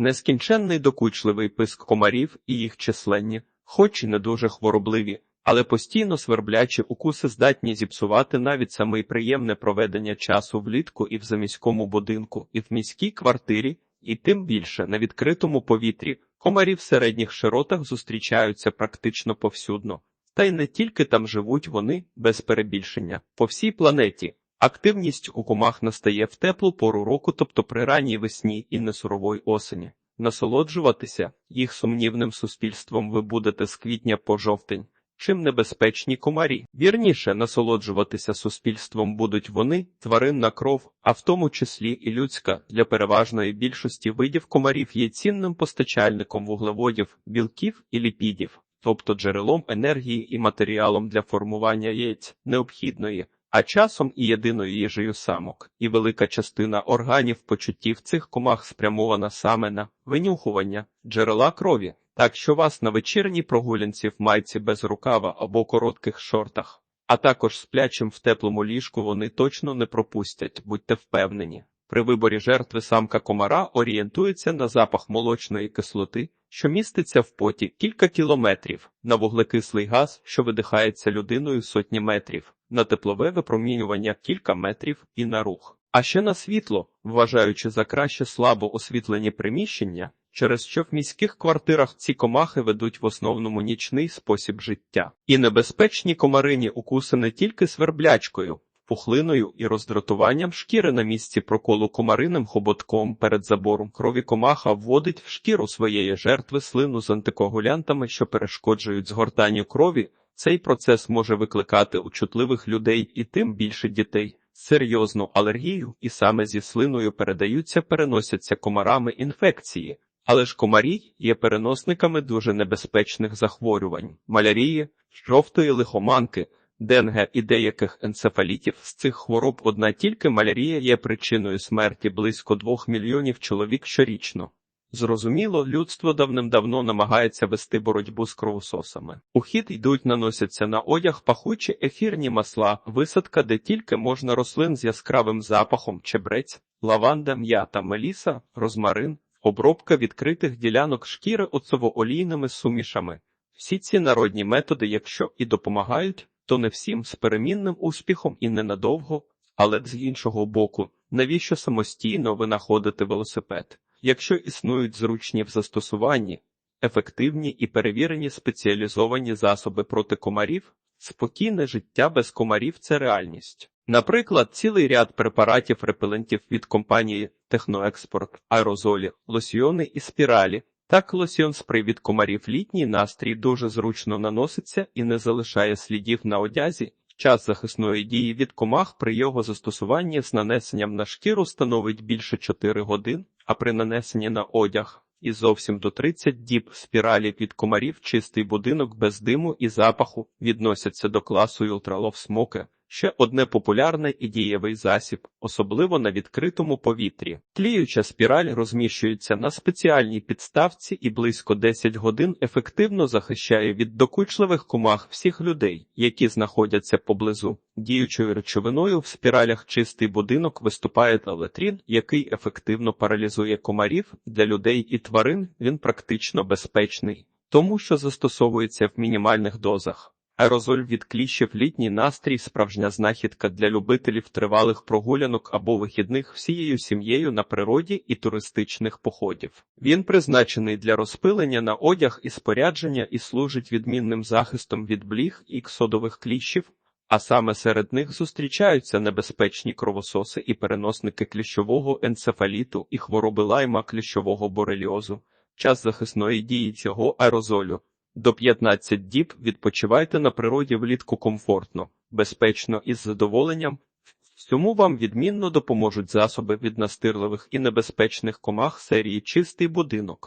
Нескінченний докучливий писк комарів і їх численні, хоч і не дуже хворобливі, але постійно сверблячі укуси здатні зіпсувати навіть саме приємне проведення часу влітку і в заміському будинку, і в міській квартирі, і тим більше на відкритому повітрі. Комарі в середніх широтах зустрічаються практично повсюдно. Та й не тільки там живуть вони, без перебільшення, по всій планеті. Активність у комах настає в теплу пору року, тобто при ранній весні і несурової осені. Насолоджуватися їх сумнівним суспільством ви будете з квітня по жовтень. Чим небезпечні комарі. Вірніше насолоджуватися суспільством будуть вони, тваринна кров, а в тому числі і людська, для переважної більшості видів комарів є цінним постачальником вуглеводів, білків і ліпідів, тобто джерелом енергії і матеріалом для формування яєць необхідної, а часом і єдиною їжею самок, і велика частина органів почуттів цих комах спрямована саме на винюхування джерела крові. Так що вас на вечірній прогулянці в майці без рукава або коротких шортах, а також сплячим в теплому ліжку вони точно не пропустять, будьте впевнені. При виборі жертви самка комара орієнтується на запах молочної кислоти, що міститься в поті кілька кілометрів, на вуглекислий газ, що видихається людиною сотні метрів, на теплове випромінювання кілька метрів і на рух. А ще на світло, вважаючи за краще слабо освітлені приміщення, через що в міських квартирах ці комахи ведуть в основному нічний спосіб життя. І небезпечні комарині укуси не тільки сверблячкою, пухлиною і роздратуванням шкіри на місці проколу комариним хоботком перед забором крові комаха вводить в шкіру своєї жертви слину з антикоагулянтами, що перешкоджують згортанню крові. Цей процес може викликати у чутливих людей і тим більше дітей. Серйозну алергію і саме зі слиною передаються, переносяться комарами інфекції, але ж комарі є переносниками дуже небезпечних захворювань, малярії, жовтої лихоманки, денге і деяких енцефалітів. З цих хвороб одна тільки малярія є причиною смерті близько двох мільйонів чоловік щорічно. Зрозуміло, людство давним-давно намагається вести боротьбу з кровососами. У хід йдуть, наносяться на одяг пахучі ефірні масла, висадка, де тільки можна рослин з яскравим запахом, чебрець, лаванда, м'ята, меліса, розмарин, обробка відкритих ділянок шкіри оцово-олійними сумішами. Всі ці народні методи, якщо і допомагають, то не всім з перемінним успіхом і ненадовго, але з іншого боку, навіщо самостійно винаходити велосипед? Якщо існують зручні в застосуванні, ефективні і перевірені спеціалізовані засоби проти комарів, спокійне життя без комарів це реальність. Наприклад, цілий ряд препаратів репелентів від компанії Техноекспорт, аерозолі, лосьйони і спіралі. Так лосьйон спрей від комарів літній настрій дуже зручно наноситься і не залишає слідів на одязі. Час захисної дії від комах при його застосуванні з нанесенням на шкіру становить більше 4 годин, а при нанесенні на одяг і зовсім до 30 діб спіралі від комарів чистий будинок без диму і запаху відносяться до класу Ультралов Smoke. Ще одне популярний і дієвий засіб, особливо на відкритому повітрі. Тліюча спіраль розміщується на спеціальній підставці і близько 10 годин ефективно захищає від докучливих комах всіх людей, які знаходяться поблизу. Діючою речовиною в спіралях чистий будинок виступає талетрін, який ефективно паралізує комарів для людей і тварин. Він практично безпечний, тому що застосовується в мінімальних дозах. Аерозоль від кліщів літній настрій справжня знахідка для любителів тривалих прогулянок або вихідних всією сім'єю на природі і туристичних походів. Він призначений для розпилення на одяг і спорядження і служить відмінним захистом від бліг і ксодових кліщів, а саме серед них зустрічаються небезпечні кровососи і переносники кліщового енцефаліту і хвороби лайма кліщового бореліозу. Час захисної дії цього аерозолю до 15 діб відпочивайте на природі влітку комфортно, безпечно і з задоволенням. Цьому вам відмінно допоможуть засоби від настирливих і небезпечних комах серії Чистий будинок.